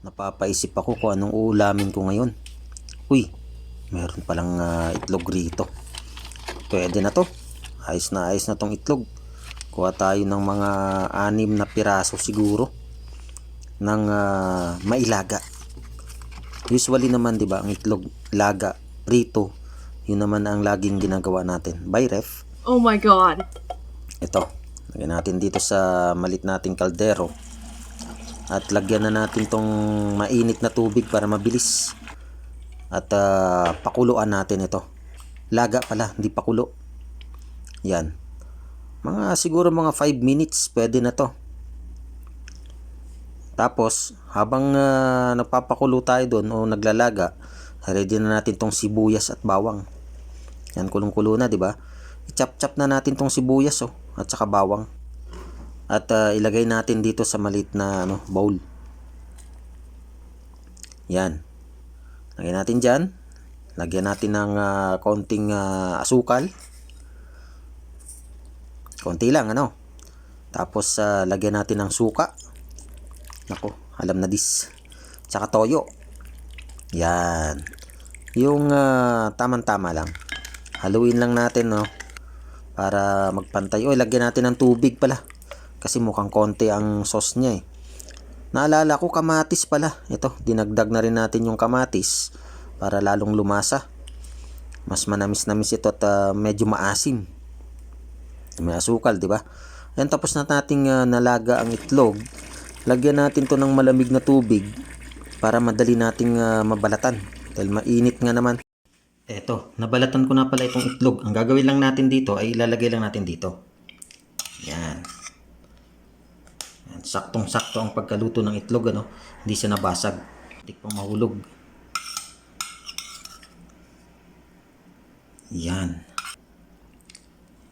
Napapaisip ako kung anong uulamin ko ngayon. Uy, meron palang ah, itlog rito. Pwede na to. Ayos na ayos na tong itlog. Kuha tayo ng mga anim na piraso siguro ng ah, mailaga. Usually naman 'di ba ang itlog laga prito yun naman ang laging ginagawa natin. By ref, Oh my god. ito. Lagyan natin dito sa malit nating kaldero. At lagyan na natin tong mainit na tubig para mabilis. At ah, pakuluan natin ito. Laga pala, hindi pakulo. Yan. Mga siguro mga 5 minutes pwede na to. Tapos, habang ah, nagpapakulo tayo doon o naglalaga, ready na natin tong sibuyas at bawang. Yan, kulong-kulo na, di ba? I-chop-chop na natin tong sibuyas, oh, at saka bawang. At ah, ilagay natin dito sa malit na ano, bowl. Yan. Lagyan natin dyan. Lagyan natin ng ah, konting ah, asukal. Konti lang, ano. Tapos, ah, lagyan natin ng suka. Nako, alam na dis. Tsaka toyo. Yan. Yung ah, tamang-tama lang. Haluin lang natin, no. Para magpantay. Oy, lagyan natin ng tubig pala. Kasi mukhang konti ang sauce niya eh. Naalala ko kamatis pala. Ito, dinagdag na rin natin yung kamatis para lalong lumasa. Mas manamis-namis ito at ah, medyo maasim. May asukal, di ba? Yan tapos na nating ah, nalaga ang itlog. Lagyan natin to ng malamig na tubig para madali nating ah, mabalatan. Dahil mainit nga naman. Eto, nabalatan ko na pala itong itlog. Ang gagawin lang natin dito ay ilalagay lang natin dito. Yan. Saktong-sakto ang pagkaluto ng itlog, ano? Hindi siya nabasag. Hindi pang mahulog. Yan.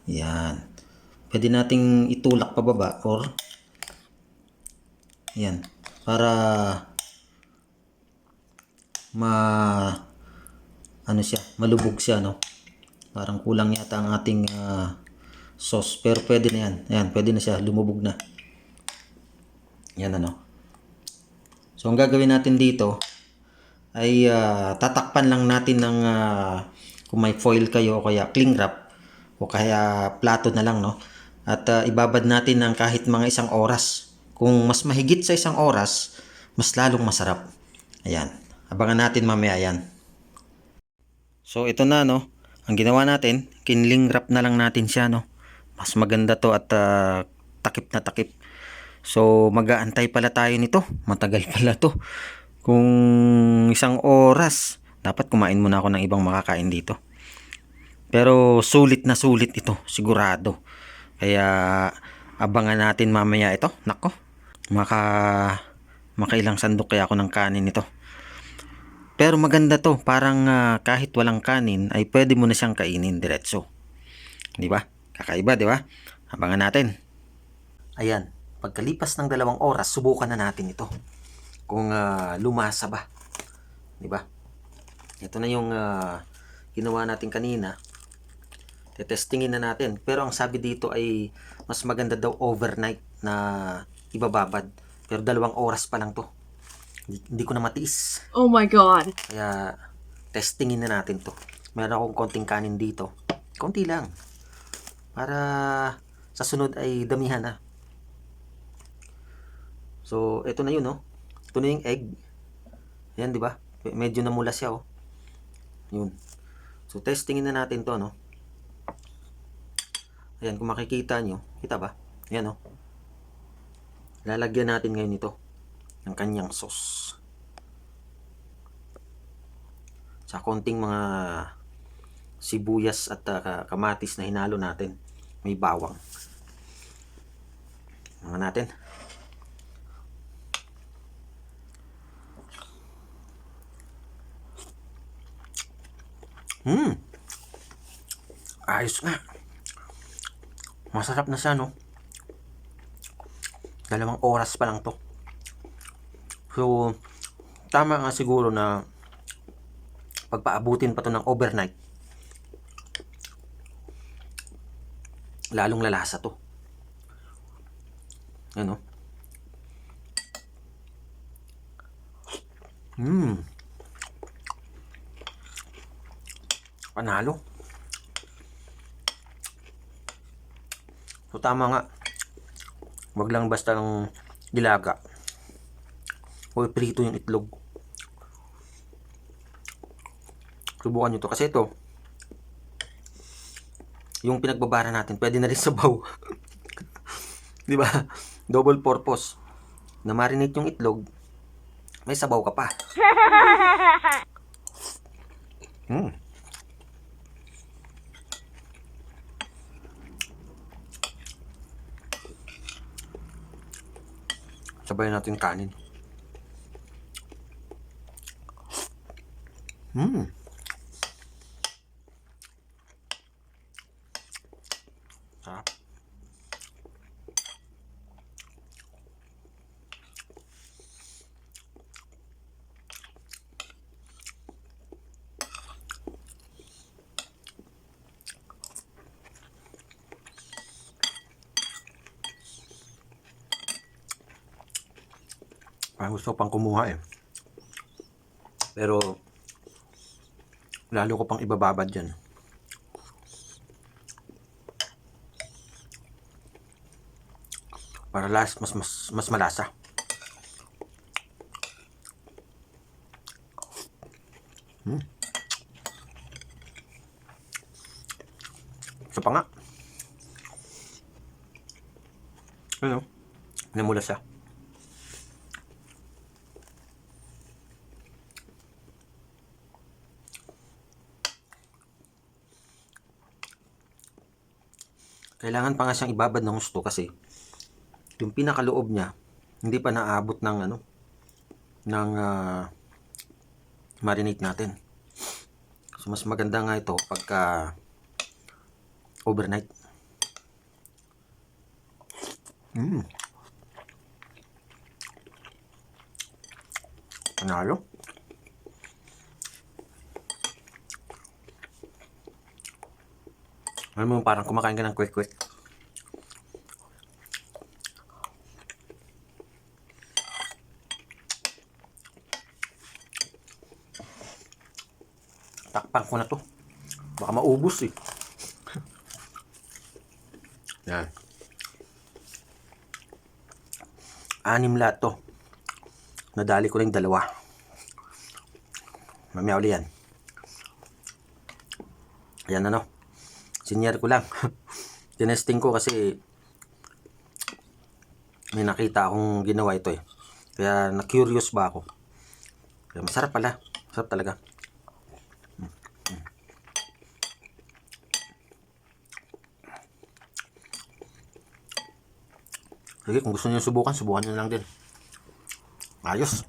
Yan. Pwede nating itulak pababa or yan. Para ma ano siya, malubog siya, no? Parang kulang yata ang ating ah, sauce. Pero pwede na yan. Ayan, pwede na siya. Lumubog na. Yan ano. So, ang gagawin natin dito ay ah, tatakpan lang natin ng ah, kung may foil kayo o kaya cling wrap o kaya plato na lang, no? At ah, ibabad natin ng kahit mga isang oras. Kung mas mahigit sa isang oras, mas lalong masarap. Ayan. Abangan natin mamaya yan. So ito na no. Ang ginawa natin, kinling wrap na lang natin siya no. Mas maganda to at ah, takip na takip. So mag-aantay pala tayo nito. Matagal pala to. Kung isang oras, dapat kumain muna ako ng ibang makakain dito. Pero sulit na sulit ito, sigurado. Kaya abangan natin mamaya ito. Nako, maka makailang sandok kaya ako ng kanin ito. Pero maganda to, parang ah, kahit walang kanin ay pwede mo na siyang kainin diretso. 'Di ba? Kakaiba, 'di ba? Abangan natin. Ayan, pagkalipas ng dalawang oras, subukan na natin ito. Kung ah, lumasa ba. 'Di ba? Ito na yung ah, ginawa natin kanina. Tetestingin na natin. Pero ang sabi dito ay mas maganda daw overnight na ibababad. Pero dalawang oras pa lang to. Hindi, hindi ko na matiis. Oh my god. Kaya, testingin na natin to. Meron akong konting kanin dito. Konti lang. Para sa sunod ay damihan na. So, ito na yun, no? Ito na yung egg. Ayan, di ba? Medyo namula siya, oh. Yun. So, testingin na natin to, no? Ayan, kung makikita nyo. Kita ba? Ayan, oh. Lalagyan natin ngayon ito ng kanyang sauce. sa konting mga sibuyas at ah, kamatis na hinalo natin. May bawang. Mga natin. Hmm. Ayos nga. Masarap na siya, no? Dalawang oras pa lang to. So, tama nga siguro na pagpaabutin pa to ng overnight lalong lalasa to ano Hmm. Panalo. So tama nga. Wag lang basta ng dilaga. O prito yung itlog. Subukan nyo to. Kasi ito, yung pinagbabara natin, pwede na rin sabaw. Di ba? Double purpose. Na marinate yung itlog, may sabaw ka pa. Hmm. Sabay natin kanin. Hmm. Parang gusto pang kumuha eh. Pero, lalo ko pang ibababad dyan. Para last, mas, mas, mas malasa. Hmm. Isa pa. Ano? Namula siya. Kailangan pa nga siyang ibabad ng gusto kasi yung pinakaloob niya hindi pa naabot ng ano ng ah, marinate natin. So mas maganda nga ito pagka overnight. Mm. Panalo. Alam mo, parang kumakain ka ng quick-quick. Takpan ko na to. Baka maubos eh. Yan. Anim lahat to. Nadali ko na yung dalawa. Mamaya uli yan. Ayan ano. Senior ko lang. Tinesting ko kasi may nakita akong ginawa ito eh. Kaya na-curious ba ako. Kaya masarap pala. Masarap talaga. Sige, kung gusto niyo subukan, subukan niyo lang din. Ayos.